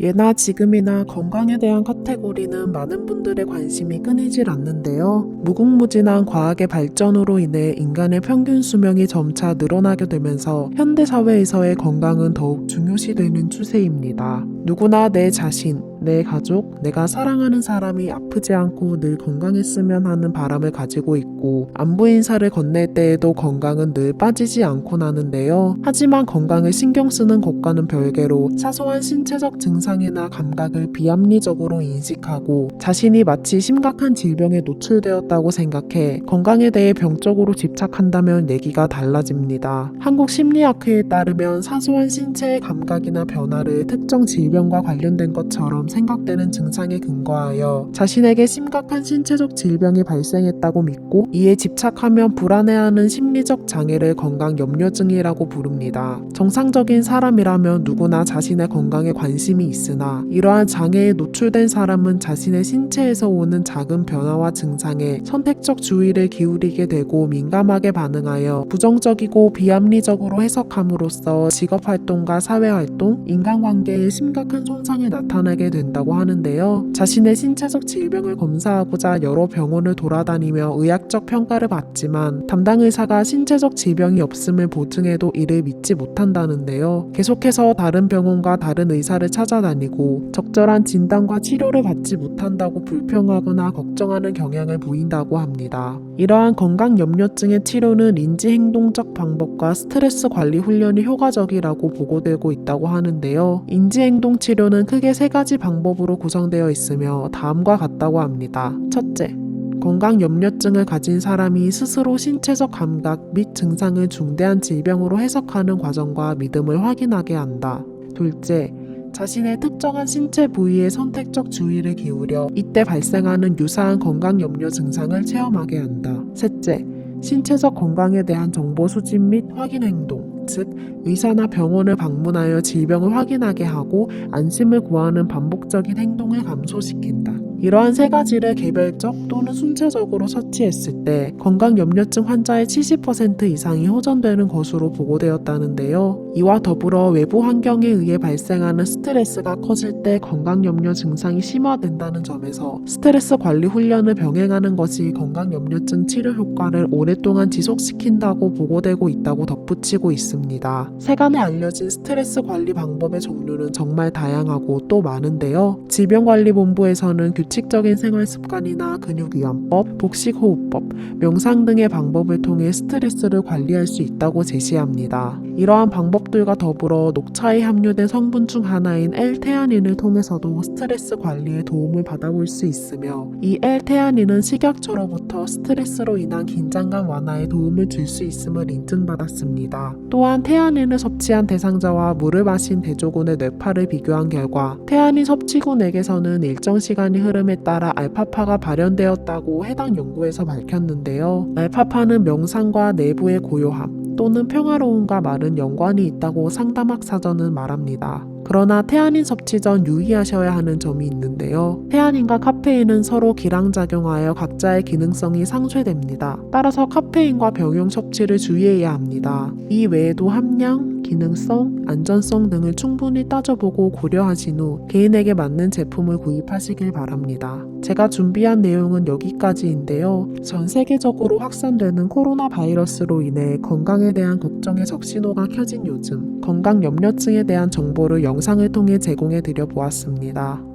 예나 지금이나 건강에 대한 카테고리는 많은 분들의 관심이 끊이질 않는데요. 무궁무진한 과학의 발전으로 인해 인간의 평균 수명이 점차 늘어나게 되면서 현대 사회에서의 건강은 더욱 중요시되는 추세입니다. 누구나 내 자신, 내 가족, 내가 사랑하는 사람이 아프지 않고 늘 건강했으면 하는 바람을 가지고 있고 안부 인사를 건넬 때에도 건강은 늘 빠지지 않곤 하는데요. 하지만 건강을 신경 쓰는 것과는 별개로 사소한 신체적 증상이나 감각을 비합리적으로 인식하고 자신이 마치 심각한 질병에 노출되었다고 생각해 건강에 대해 병적으로 집착한다면 얘기가 달라집니다. 한국 심리학회에 따르면 사소한 신체의 감각이나 변화를 특정 질병과 관련된 것처럼 생각되는 증상에 근거하여 자신에게 심각한 신체적 질병이 발생했다고 믿고 이에 집착하면 불안해하는 심리적 장애를 건강 염려증이라고 부릅니다. 정상적인 사람이라면 누구나 자신의 건강에 관심이 있으나 이러한 장애에 노출된 사람은 자신의 신체에서 오는 작은 변화와 증상에 선택적 주의를 기울이게 되고 민감하게 반응하여 부정적이고 비합리적으로 해석함으로써 직업활동과 사회활동, 인간관계에 심각한 손상이 나타나게 된다 고 하는데요. 자신의 신체적 질병을 검사하고자 여러 병원을 돌아다니며 의학적 평가를 받지만 담당 의사가 신체적 질병이 없음을 보증해도 이를 믿지 못한다는데요. 계속해서 다른 병원과 다른 의사를 찾아다니고 적절한 진단과 치료를 받지 못한다고 불평하거나 걱정하는 경향을 보인다고 합니다. 이러한 건강 염려증의 치료는 인지 행동적 방법과 스트레스 관리 훈련이 효과적이라고 보고되고 있다고 하는데요. 인지 행동 치료는 크게 세 가지 방법 으로 구성되어 있으며 다음과 같다고 합니다. 첫째, 건강 염려증을 가진 사람이 스스로 신체적 감각 및 증상을 중대한 질병으로 해석하는 과정과 믿음을 확인하게 한다. 둘째, 자신의 특정한 신체 부위에 선택적 주의를 기울여 이때 발생하는 유사한 건강 염려 증상을 체험하게 한다. 셋째, 신체적 건강에 대한 정보 수집 및 확인 행동, 즉 의사나 병원을 방문하여 질병을 확인하게 하고 안심을 구하는 반복적인 행동을 감소시킨다. 이러한 세 가지를 개별적 또는 순차적으로 처치했을 때 건강 염려증 환자의 70% 이상이 호전되는 것으로 보고되었다는데요. 이와 더불어 외부 환경에 의해 발생하는 스트레스가 커질 때 건강 염려 증상이 심화된다는 점에서 스트레스 관리 훈련을 병행하는 것이 건강 염려증 치료 효과를 오랫동안 지속시킨다고 보고되고 있다고 덧붙이고 있습니다. 세간에 알려진 스트레스 관리 방법의 종류는 정말 다양하고 또 많은데요. 질병관리본부에서는 규칙 적인 생활 습관이나 근육이완법, 복식호흡법, 명상 등의 방법을 통해 스트레스를 관리할 수 있다고 제시합니다. 이러한 방법들과 더불어 녹차에 함유된 성분 중 하나인 L테아닌을 통해서도 스트레스 관리에 도움을 받아볼 수 있으며 이 L테아닌은 식약처로부터 스트레스로 인한 긴장감 완화에 도움을 줄 수 있음을 인증받았습니다. 또한 테아닌을 섭취한 대상자와 물을 마신 대조군의 뇌파를 비교한 결과 테아닌 섭취군에게서는 일정 시간이 흐 름에 따라 알파파가 발현되었다고 해당 연구에서 밝혔는데요. 알파파는 명상과 내부의 고요함 또는 평화로움과 많은 연관이 있다고 상담학 사전은 말합니다. 그러나 테아닌 섭취 전 유의하셔야 하는 점이 있는데요. 테아닌과 카페인은 서로 기량작용하여 각자의 기능성이 상쇄됩니다. 따라서 카페인과 병용 섭취를 주의해야 합니다. 이 외에도 함량, 기능성, 안전성 등을 충분히 따져보고 고려하신 후 개인에게 맞는 제품을 구입하시길 바랍니다. 제가 준비한 내용은 여기까지인데요. 전 세계적으로 확산되는 코로나 바이러스로 인해 건강에 대한 걱정의 적신호가 켜진 요즘 건강 염려증에 대한 정보를 영상을 통해 제공해 드려 보았습니다.